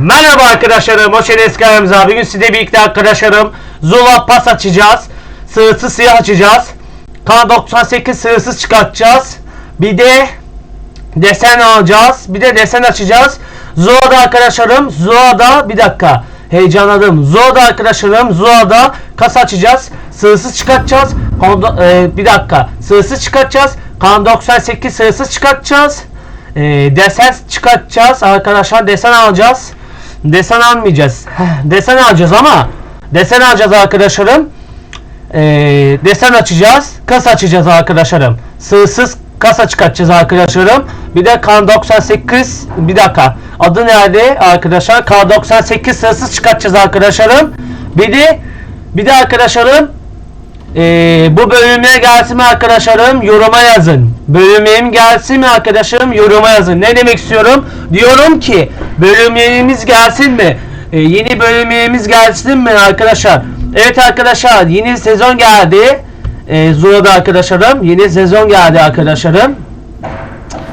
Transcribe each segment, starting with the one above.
Merhaba arkadaşlarım, hoş geldiniz kanalımıza. Bugün size birlikte arkadaşlarım Zula pas açacağız. Sığırsız siyah açacağız. K98 sığırsız çıkartacağız. Bir de desen alacağız. Bir de desen açacağız. Zula'da arkadaşlarım, Zula'da bir dakika. Heyecanladım. Zula'da arkadaşlarım, Zula'da kas açacağız. Sığırsız çıkartacağız. Kondo- e, bir dakika. Sığırsız çıkartacağız. K98 sığırsız çıkartacağız. E, desen çıkartacağız arkadaşlar. Desen alacağız. Desen almayacağız. Desen alacağız ama desen alacağız arkadaşlarım. E, desen açacağız. Kas açacağız arkadaşlarım. Sığsız kasa çıkartacağız arkadaşlarım. Bir de K98 bir dakika. Adı nerede arkadaşlar? K98 sığsız çıkartacağız arkadaşlarım. Bir de bir de arkadaşlarım ee, bu bölüme gelsin mi arkadaşlarım yoruma yazın. Bölümüm gelsin mi arkadaşlarım yoruma yazın. Ne demek istiyorum? Diyorum ki bölümlerimiz gelsin mi? Ee, yeni bölümlerimiz gelsin mi arkadaşlar? Evet arkadaşlar yeni sezon geldi. Ee, Zula'da arkadaşlarım. Yeni sezon geldi arkadaşlarım.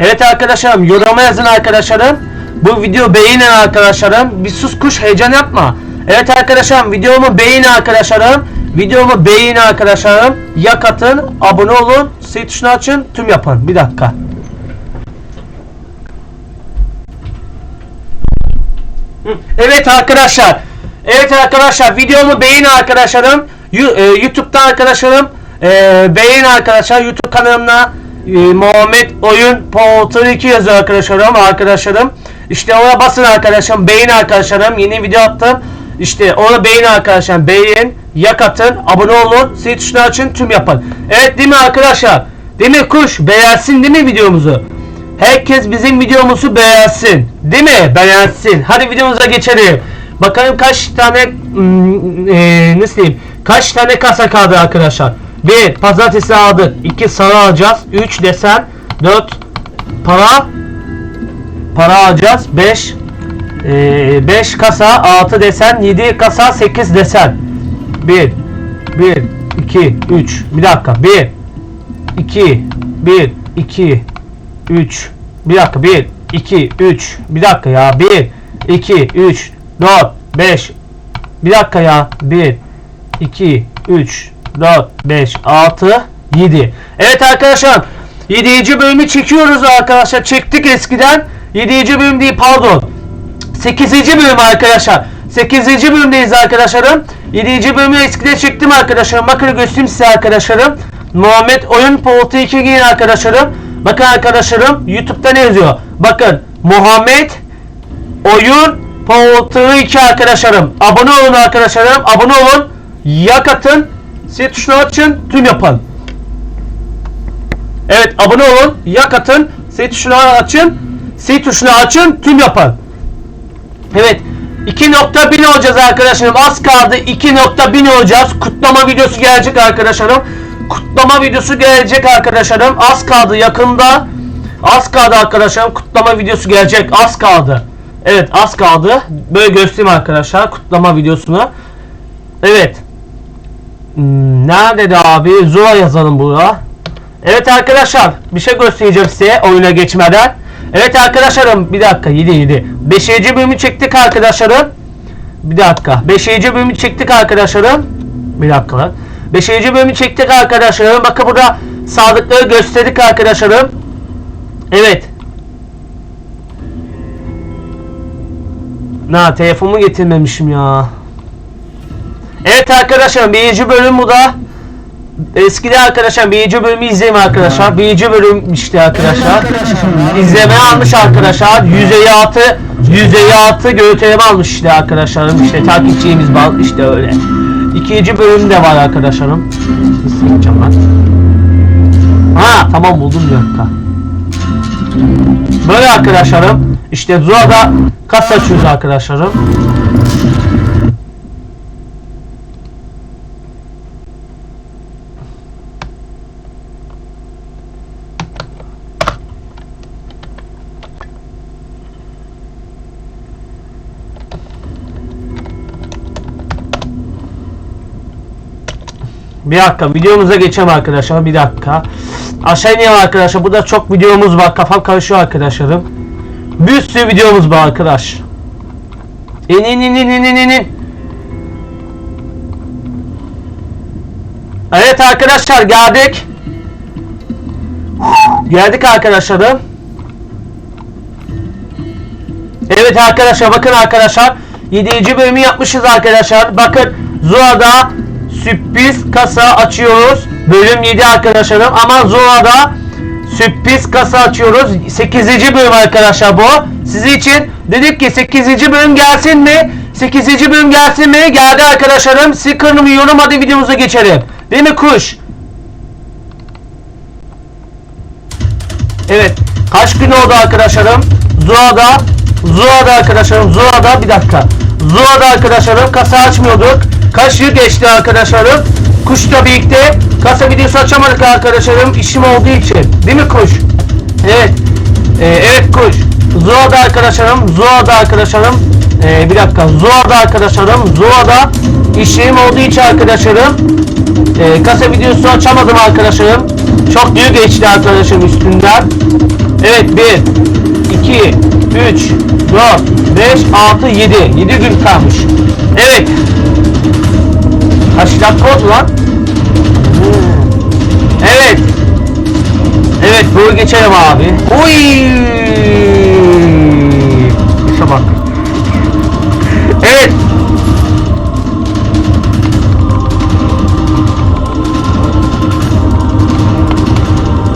Evet arkadaşlarım yoruma yazın arkadaşlarım. Bu video beğenin arkadaşlarım. Bir sus kuş heyecan yapma. Evet arkadaşlarım videomu beğenin arkadaşlarım. Videomu beğenin arkadaşlarım. Yak atın, abone olun, zil tuşunu açın, tüm yapın. Bir dakika. Evet arkadaşlar. Evet arkadaşlar videomu beğenin arkadaşlarım. E, YouTube'da arkadaşlarım e, beğenin arkadaşlar. YouTube kanalımda e, Muhammed Oyun Portal 2 yazıyor arkadaşlarım. Arkadaşlarım. İşte ona basın arkadaşlarım. Beğenin arkadaşlarım. Yeni video attım. İşte onu beğenin arkadaşlar. Beğenin, yak atın, abone olun, zil tuşunu açın, tüm yapın. Evet değil mi arkadaşlar? Değil mi kuş? Beğensin değil mi videomuzu? Herkes bizim videomuzu beğensin. Değil mi? Beğensin. Hadi videomuza geçelim. Bakalım kaç tane hmm, eee, nasıl diyeyim? Kaç tane kasa kaldı arkadaşlar? 1. Pazartesi aldık. 2. Salı alacağız. 3. Desen. 4. Para. Para alacağız. 5. 5 kasa. 6 desen. 7 kasa. 8 desen. 1. 1. 2. 3. Bir dakika. 1. 2. 1. 2. 3 bir dakika 1 2 3 bir dakika ya 1 2 3 4 5 bir dakika ya 1 2 3 4 5 6 7 Evet arkadaşlar 7. bölümü çekiyoruz arkadaşlar çektik eskiden 7. bölüm değil pardon 8. bölüm arkadaşlar 8. bölümdeyiz arkadaşlarım 7. bölümü eskiden çektim arkadaşlarım. Bakın göstereyim size arkadaşlarım. Muhammed Oyun Portu 2 giyin arkadaşlarım. Bakın arkadaşlarım YouTube'da ne yazıyor? Bakın Muhammed Oyun Portu 2 arkadaşlarım. Abone olun arkadaşlarım Abone olun. Yak atın Zil tuşunu açın Tüm yapın. Evet abone olun Yak atın Zil tuşunu açın Zil tuşunu açın Tüm yapın. Evet 2.1000 olacağız arkadaşlarım. Az kaldı. 2.1000 olacağız. Kutlama videosu gelecek arkadaşlarım. Kutlama videosu gelecek arkadaşlarım. Az kaldı yakında. Az kaldı arkadaşlarım. Kutlama videosu gelecek. Az kaldı. Evet az kaldı. Böyle göstereyim arkadaşlar kutlama videosunu. Evet. Hmm, Nerede abi? Zula yazalım buraya. Evet arkadaşlar bir şey göstereceğim size oyuna geçmeden. Evet arkadaşlarım bir dakika 7 7. 5. bölümü çektik arkadaşlarım. Bir dakika. 5. bölümü çektik arkadaşlarım. Bir dakika lan. 5. bölümü çektik arkadaşlarım. Bakın burada sadıkları gösterdik arkadaşlarım. Evet. Na telefonumu getirmemişim ya. Evet arkadaşlar birinci bölüm bu da. Eskiden arkadaşlar birinci bölümü izleyin arkadaşlar. Birinci bölüm işte arkadaşlar. İzlemeye almış arkadaşlar. Yüzey altı yüzey altı görüntüleme almış işte arkadaşlarım. İşte takipçimiz var işte öyle. İkinci bölüm de var arkadaşlarım. Nasıl yapacağım lan? Ha tamam buldum bir dakika. Böyle arkadaşlarım. İşte Zula'da kas açıyoruz arkadaşlarım. Bir dakika videomuza geçelim arkadaşlar bir dakika. Aşağı inelim arkadaşlar burada çok videomuz var kafam karışıyor arkadaşlarım. Bir sürü videomuz var arkadaş. İn in in in in in in. Evet arkadaşlar geldik. Geldik arkadaşlarım. Evet arkadaşlar bakın arkadaşlar 7. bölümü yapmışız arkadaşlar. Bakın Zua'da sürpriz kasa açıyoruz. Bölüm 7 arkadaşlarım ama Zua'da sürpriz kasa açıyoruz. 8. bölüm arkadaşlar bu. Sizi için dedik ki 8. bölüm gelsin mi? 8. bölüm gelsin mi? Geldi arkadaşlarım. Sticker'ımı yorum hadi videomuza geçelim. Değil mi kuş? Evet. Kaç gün oldu arkadaşlarım? Zua'da Zua'da arkadaşlarım Zua'da bir dakika. Zua'da arkadaşlarım kasa açmıyorduk. Kaç yıl geçti arkadaşlarım? Kuşla birlikte kasa videosu açamadık arkadaşlarım işim olduğu için. Değil mi kuş? Evet. Ee, evet kuş. Zua'da arkadaşlarım Zua'da arkadaşlarım ee, bir dakika. Zua'da arkadaşlarım Zua'da işim olduğu için arkadaşlarım ee, kasa videosu açamadım arkadaşlarım. Çok yıl geçti arkadaşım üstünden. Evet 1 2 3 4 5 6 7 7 gün kalmış. Evet. Dakika oldu lan? Evet. Evet bunu geçelim abi. Uy! İşe bak. Evet.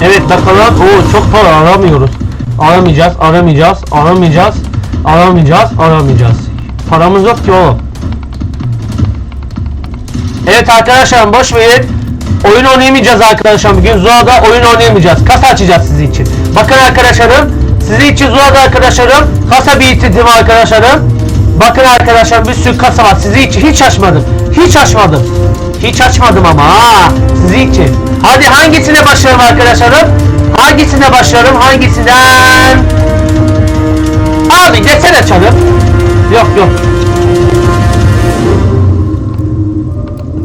Evet bakalım. Oo çok para aramıyoruz. Aramayacağız, aramayacağız, aramayacağız, aramayacağız, aramayacağız. Paramız yok ki oğlum. Evet arkadaşlar boş verin. Oyun oynayamayacağız arkadaşlar. Bugün Zuha'da oyun oynayamayacağız. Kasa açacağız sizin için. Bakın arkadaşlarım. Sizin için Zuha'da arkadaşlarım. Kasa bitirdim arkadaşlarım. Bakın arkadaşlar bir sürü kasa var. Sizin için hiç açmadım. Hiç açmadım. Hiç açmadım ama ha. Sizin için. Hadi hangisine başlayalım arkadaşlarım? Hangisine başlayalım? Hangisinden? Abi desene açalım. Yok yok.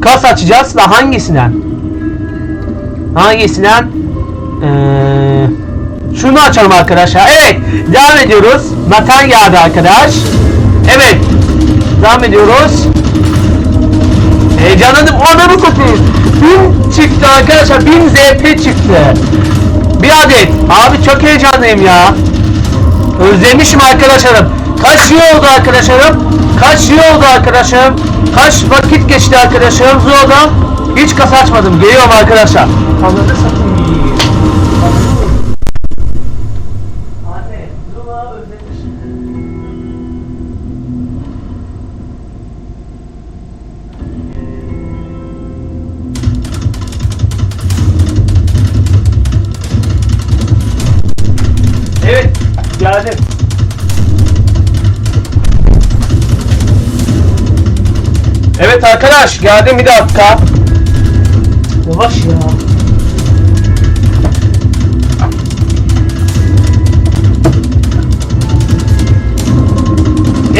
Kas açacağız da hangisinden? Hangisinden? Ee, şunu açalım arkadaşlar. Evet. Devam ediyoruz. Matan geldi arkadaş. Evet. Devam ediyoruz. Heyecanlandım. Ananı satayım. Bin çıktı arkadaşlar. Bin ZP çıktı. Bir adet. Abi çok heyecanlıyım ya. Özlemişim arkadaşlarım. Kaç yıl oldu arkadaşlarım? Kaç yıl oldu arkadaşlarım? Kaç vakit geçti arkadaşlarım Zoda? Hiç kasa açmadım. Geliyorum arkadaşlar. Ananı. Evet, geldim. Evet arkadaş, geldim bir dakika. Yavaş ya.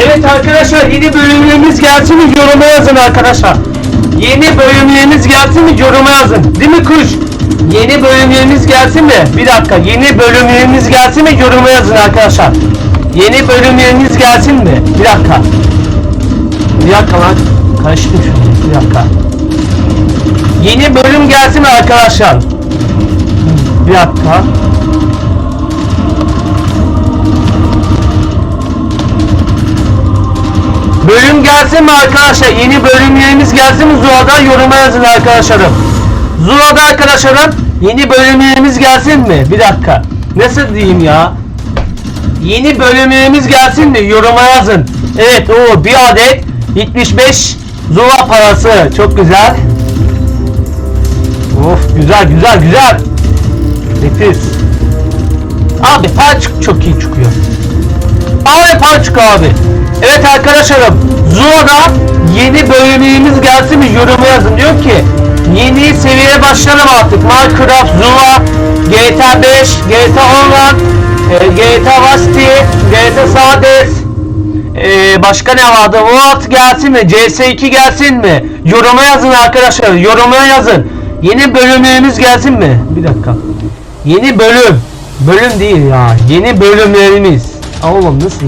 Evet arkadaşlar, yeni bölümlerimiz gelsin mi yoruma yazın arkadaşlar. Yeni bölümlerimiz gelsin mi yoruma yazın. Değil mi kuş? Yeni bölümlerimiz gelsin mi? Bir dakika. Yeni bölümlerimiz gelsin mi? Yoruma yazın arkadaşlar. Yeni bölümlerimiz gelsin mi? Bir dakika. Bir dakika lan. Karıştım şunu. Bir dakika. Yeni bölüm gelsin mi arkadaşlar? Bir dakika. Bölüm gelsin mi arkadaşlar? Yeni bölümlerimiz gelsin mi? Zuha'da yoruma yazın arkadaşlarım. Zuha'da arkadaşlarım yeni bölümlerimiz gelsin mi? Bir dakika. Nasıl diyeyim ya? Yeni bölümlerimiz gelsin mi? Yoruma yazın. Evet o bir adet 75 Zuha parası. Çok güzel. Of güzel güzel güzel. Nefis. Abi para çık- çok iyi çıkıyor. Abi para çıkıyor abi. Evet arkadaşlarım Zuo'da yeni bölümümüz gelsin mi yoruma yazın diyor ki yeni seviyeye başlayalım artık Minecraft, Zula, GTA 5, GTA Online, e, GTA City, GTA Sades e, başka ne vardı? What gelsin mi? CS2 gelsin mi? Yoruma yazın arkadaşlar yoruma yazın yeni bölümlerimiz gelsin mi? Bir dakika yeni bölüm bölüm değil ya yeni bölümlerimiz Oğlum nasıl?